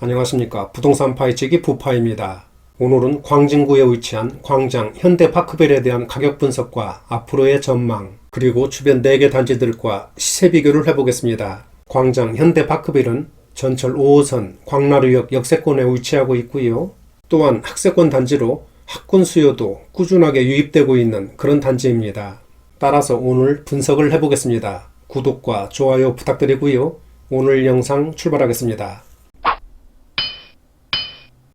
안녕하십니까. 부동산 파이치기 부파입니다. 오늘은 광진구에 위치한 광장 현대파크벨에 대한 가격 분석과 앞으로의 전망, 그리고 주변 4개 단지들과 시세 비교를 해보겠습니다. 광장 현대파크벨은 전철 5호선 광나루역 역세권에 위치하고 있고요. 또한 학세권 단지로 학군 수요도 꾸준하게 유입되고 있는 그런 단지입니다. 따라서 오늘 분석을 해보겠습니다. 구독과 좋아요 부탁드리고요. 오늘 영상 출발하겠습니다.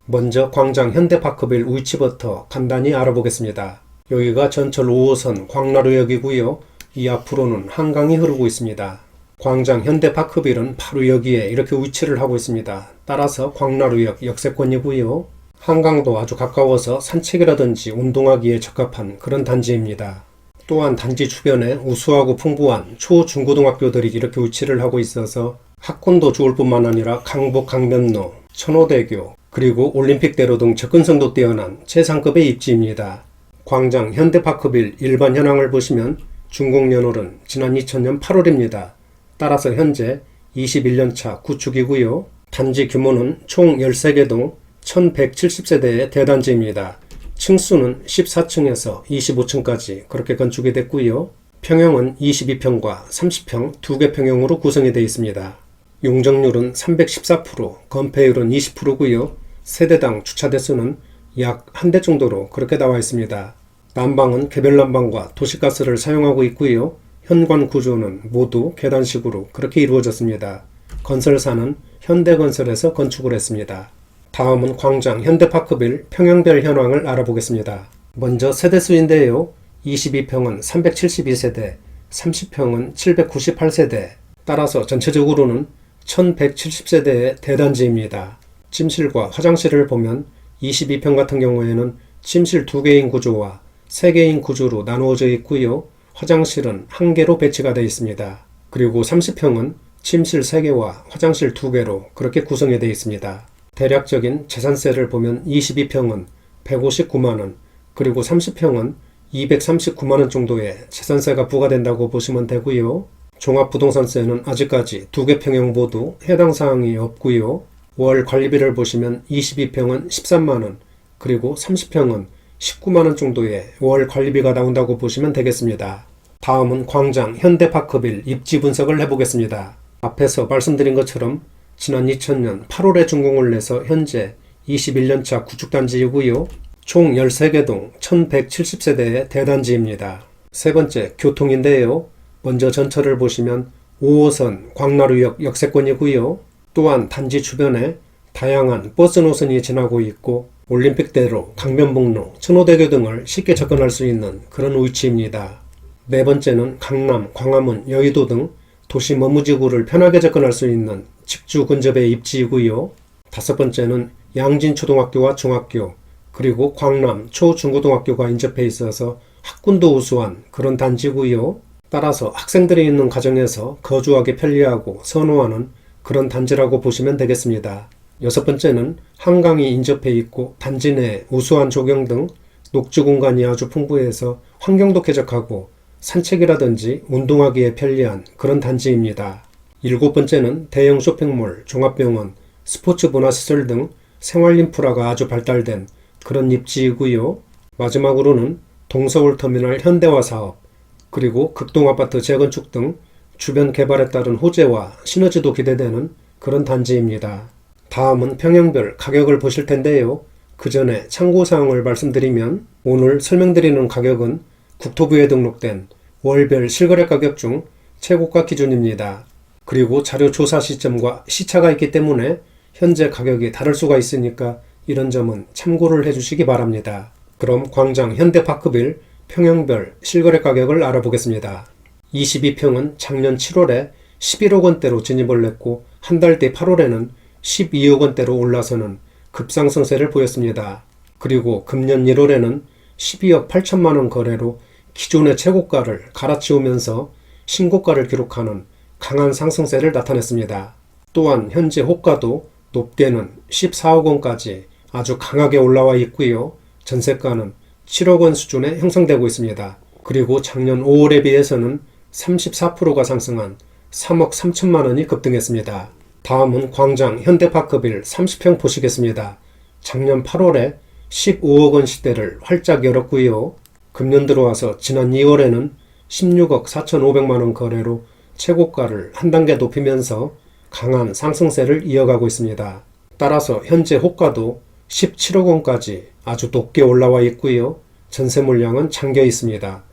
먼저 광장 현대파크빌 위치부터 간단히 알아보겠습니다. 여기가 전철 5호선 광나루역이고요. 이 앞으로는 한강이 흐르고 있습니다. 광장 현대파크빌은 바로 여기에 이렇게 위치를 하고 있습니다. 따라서 광나루역 역세권이고요. 한강도 아주 가까워서 산책이라든지 운동하기에 적합한 그런 단지입니다. 또한 단지 주변에 우수하고 풍부한 초, 중고등학교들이 이렇게 위치를 하고 있어서 학군도 좋을 뿐만 아니라 강북 강변로, 천호대교, 그리고 올림픽대로 등 접근성도 뛰어난 최상급의 입지입니다. 광장 현대파크빌 일반 현황을 보시면 중공연월은 지난 2000년 8월입니다. 따라서 현재 21년차 구축이고요. 단지 규모는 총 13개 동 1170세대의 대단지입니다. 층수는 14층에서 25층까지 그렇게 건축이 됐고요. 평형은 22평과 30평 두 개 평형으로 구성이 되어 있습니다. 용적률은 314%, 건폐율은 20%고요. 세대당 주차 대수는 약 한 대 정도로 그렇게 나와 있습니다. 난방은 개별 난방과 도시가스를 사용하고 있고요. 현관 구조는 모두 계단식으로 그렇게 이루어졌습니다. 건설사는 현대건설에서 건축을 했습니다. 다음은 광장 현대파크빌 평형별 현황을 알아보겠습니다. 먼저 세대수인데요. 22평은 372세대, 30평은 798세대, 따라서 전체적으로는 1170세대의 대단지입니다. 침실과 화장실을 보면 22평 같은 경우에는 침실 2개인 구조와 3개인 구조로 나누어져 있고요. 화장실은 1개로 배치가 되어 있습니다. 그리고 30평은 침실 3개와 화장실 2개로 그렇게 구성이 되어 있습니다. 대략적인 재산세를 보면 22평은 159만원, 그리고 30평은 239만원 정도의 재산세가 부과된다고 보시면 되고요. 종합부동산세는 아직까지 두 개 평형 모두 해당 사항이 없고요. 월 관리비를 보시면 22평은 13만원, 그리고 30평은 19만원 정도의 월 관리비가 나온다고 보시면 되겠습니다. 다음은 광장 현대파크빌 입지 분석을 해보겠습니다. 앞에서 말씀드린 것처럼 지난 2000년 8월에 준공을 내서 현재 21년차 구축단지이고요. 총 13개 동 1170세대의 대단지입니다. 세 번째 교통인데요. 먼저 전철을 보시면 5호선 광나루역 역세권이고요. 또한 단지 주변에 다양한 버스 노선이 지나고 있고 올림픽대로, 강변북로, 천호대교 등을 쉽게 접근할 수 있는 그런 위치입니다. 네 번째는 강남, 광화문, 여의도 등 도시 머무지구를 편하게 접근할 수 있는 직주 근접의 입지이고요. 다섯 번째는 양진초등학교와 중학교, 그리고 광남 초중고등학교가 인접해 있어서 학군도 우수한 그런 단지고요. 따라서 학생들이 있는 가정에서 거주하기 편리하고 선호하는 그런 단지라고 보시면 되겠습니다. 여섯 번째는 한강이 인접해 있고 단지 내 우수한 조경 등 녹지 공간이 아주 풍부해서 환경도 쾌적하고 산책이라든지 운동하기에 편리한 그런 단지입니다. 일곱 번째는 대형 쇼핑몰, 종합병원, 스포츠 문화시설 등 생활 인프라가 아주 발달된 그런 입지이고요. 마지막으로는 동서울터미널 현대화 사업, 그리고 극동아파트 재건축 등 주변 개발에 따른 호재와 시너지도 기대되는 그런 단지입니다. 다음은 평형별 가격을 보실 텐데요. 그 전에 참고사항을 말씀드리면 오늘 설명드리는 가격은 국토부에 등록된 월별 실거래 가격 중 최고가 기준입니다. 그리고 자료 조사 시점과 시차가 있기 때문에 현재 가격이 다를 수가 있으니까 이런 점은 참고를 해주시기 바랍니다. 그럼 광장 현대파크빌 평형별 실거래 가격을 알아보겠습니다. 22평은 작년 7월에 11억 원대로 진입을 했고 한 달 뒤 8월에는 12억 원대로 올라서는 급상승세를 보였습니다. 그리고 금년 1월에는 12억 8천만 원 거래로 기존의 최고가를 갈아치우면서 신고가를 기록하는 강한 상승세를 나타냈습니다. 또한 현재 호가도 높게는 14억 원까지 아주 강하게 올라와 있고요. 전세가는 7억 원 수준에 형성되고 있습니다. 그리고 작년 5월에 비해서는 34%가 상승한 3억 3천만 원이 급등했습니다. 다음은 광장 현대파크빌 30평 보시겠습니다. 작년 8월에 15억 원 시대를 활짝 열었고요. 금년 들어와서 지난 2월에는 16억 4,500만 원 거래로 최고가를 한 단계 높이면서 강한 상승세를 이어가고 있습니다. 따라서 현재 호가도 17억 원까지 아주 높게 올라와 있고요. 전세 물량은 잠겨 있습니다.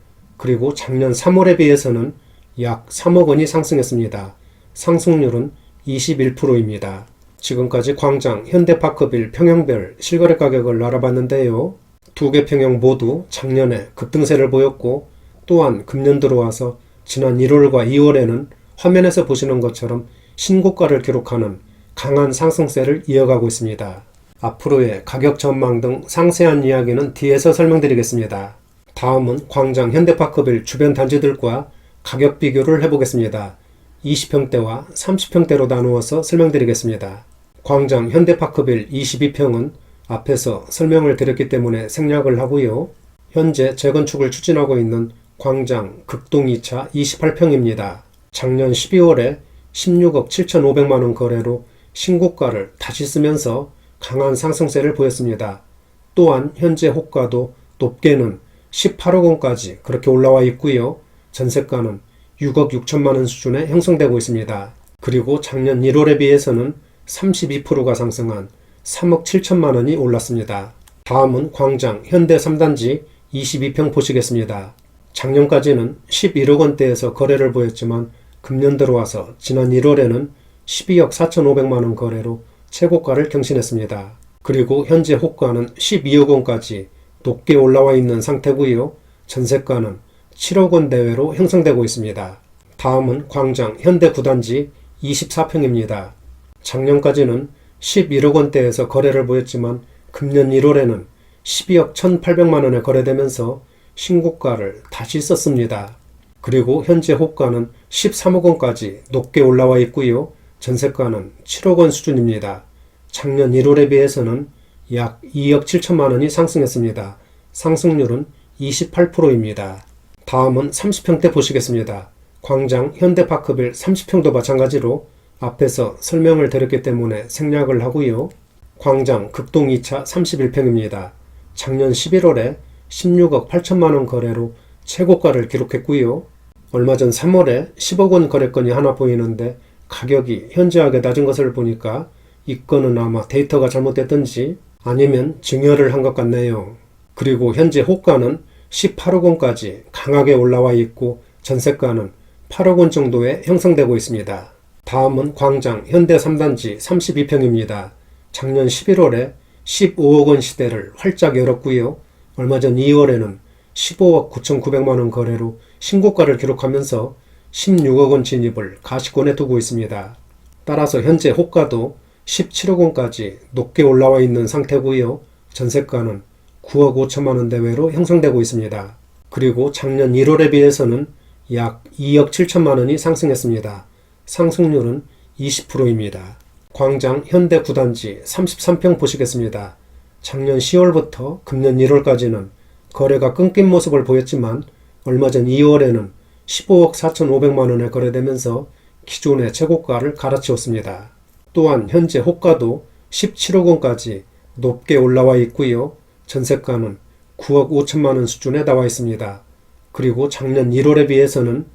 그리고 작년 3월에 비해서는 약 3억 원이 상승했습니다. 상승률은 21%입니다. 지금까지 광장, 현대파크빌 평형별 실거래 가격을 알아봤는데요. 두 개 평형 모두 작년에 급등세를 보였고 또한 금년 들어와서 지난 1월과 2월에는 화면에서 보시는 것처럼 신고가를 기록하는 강한 상승세를 이어가고 있습니다. 앞으로의 가격 전망 등 상세한 이야기는 뒤에서 설명드리겠습니다. 다음은 광장 현대파크빌 주변 단지들과 가격 비교를 해보겠습니다. 20평대와 30평대로 나누어서 설명드리겠습니다. 광장 현대파크빌 22평은 앞에서 설명을 드렸기 때문에 생략을 하고요. 현재 재건축을 추진하고 있는 광장 극동 2차 28평입니다. 작년 12월에 16억 7,500만 원 거래로 신고가를 다시 쓰면서 강한 상승세를 보였습니다. 또한 현재 호가도 높게는 18억 원까지 그렇게 올라와 있고요. 전세가는 6억 6천만 원 수준에 형성되고 있습니다. 그리고 작년 1월에 비해서는 32%가 상승한 3억 7천만 원이 올랐습니다. 다음은 광장 현대 3단지 22평 보시겠습니다. 작년까지는 11억 원대에서 거래를 보였지만 금년 들어와서 지난 1월에는 12억 4,500만 원 거래로 최고가를 경신했습니다. 그리고 현재 호가는 12억 원까지 높게 올라와 있는 상태고요. 전세가는 7억 원 대외로 형성되고 있습니다. 다음은 광장 현대 9단지 24평입니다. 작년까지는 11억 원대에서 거래를 보였지만 금년 1월에는 12억 1,800만 원에 거래되면서 신고가를 다시 썼습니다. 그리고 현재 호가는 13억 원까지 높게 올라와 있고요. 전세가는 7억 원 수준입니다. 작년 1월에 비해서는 약 2억 7천만 원이 상승했습니다. 상승률은 28%입니다. 다음은 30평대 보시겠습니다. 광장 현대파크빌 30평도 마찬가지로 앞에서 설명을 드렸기 때문에 생략을 하고요. 광장 극동 2차 31평입니다. 작년 11월에 16억 8천만 원 거래로 최고가를 기록했고요. 얼마 전 3월에 10억 원 거래건이 하나 보이는데 가격이 현저하게 낮은 것을 보니까 이 건은 아마 데이터가 잘못됐든지 아니면 증여를 한 것 같네요. 그리고 현재 호가는 18억 원까지 강하게 올라와 있고 전세가는 8억 원 정도에 형성되고 있습니다. 다음은 광장 현대 3단지 32평입니다. 작년 11월에 15억 원 시대를 활짝 열었고요. 얼마 전 2월에는 15억 9,900만 원 거래로 신고가를 기록하면서 16억 원 진입을 가시권에 두고 있습니다. 따라서 현재 호가도 17억 원까지 높게 올라와 있는 상태고요. 전세가는 9억 5천만 원 대외로 형성되고 있습니다. 그리고 작년 1월에 비해서는 약 2억 7천만 원이 상승했습니다. 상승률은 20%입니다. 광장 현대 9단지 33평 보시겠습니다. 작년 10월부터 금년 1월까지는 거래가 끊긴 모습을 보였지만 얼마 전 2월에는 15억 4,500만 원에 거래되면서 기존의 최고가를 갈아치웠습니다. 또한 현재 호가도 17억 원까지 높게 올라와 있고요. 전세가는 9억 5천만 원 수준에 나와 있습니다. 그리고 작년 1월에 비해서는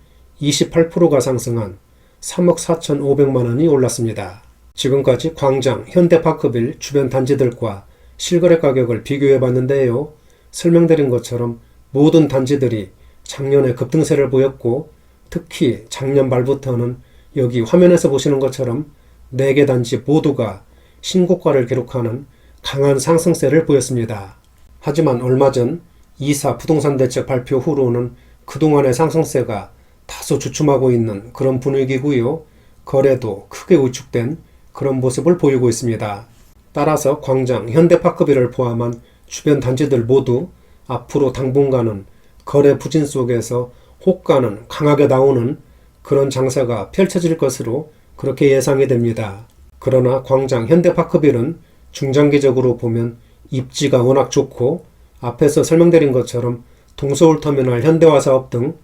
28%가 상승한 3억 4,500만 원이 올랐습니다. 지금까지 광장, 현대파크빌 주변 단지들과 실거래 가격을 비교해 봤는데요. 설명드린 것처럼 모든 단지들이 작년에 급등세를 보였고 특히 작년 말부터는 여기 화면에서 보시는 것처럼 4개 단지 모두가 신고가를 기록하는 강한 상승세를 보였습니다. 하지만 얼마 전 이사 부동산 대책 발표 후로는 그동안의 상승세가 다소 주춤하고 있는 그런 분위기고요. 거래도 크게 우측된 그런 모습을 보이고 있습니다. 따라서 광장, 현대파크비를 포함한 주변 단지들 모두 앞으로 당분간은 거래 부진 속에서 호가는 강하게 나오는 그런 장세가 펼쳐질 것으로 그렇게 예상이 됩니다. 그러나 광장 현대파크빌은 중장기적으로 보면 입지가 워낙 좋고 앞에서 설명드린 것처럼 동서울터미널 현대화 사업 등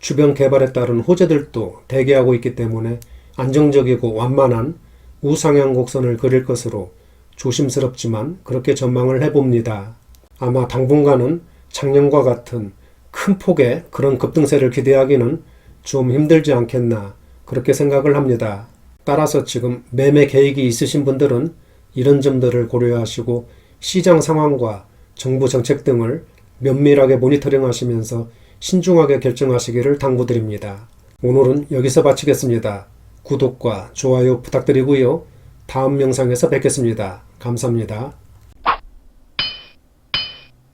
주변 개발에 따른 호재들도 대기하고 있기 때문에 안정적이고 완만한 우상향 곡선을 그릴 것으로 조심스럽지만 그렇게 전망을 해봅니다. 아마 당분간은 작년과 같은 큰 폭의 그런 급등세를 기대하기는 좀 힘들지 않겠나 그렇게 생각을 합니다. 따라서 지금 매매 계획이 있으신 분들은 이런 점들을 고려하시고 시장 상황과 정부 정책 등을 면밀하게 모니터링 하시면서 신중하게 결정하시기를 당부드립니다. 오늘은 여기서 마치겠습니다. 구독과 좋아요 부탁드리고요. 다음 영상에서 뵙겠습니다. 감사합니다.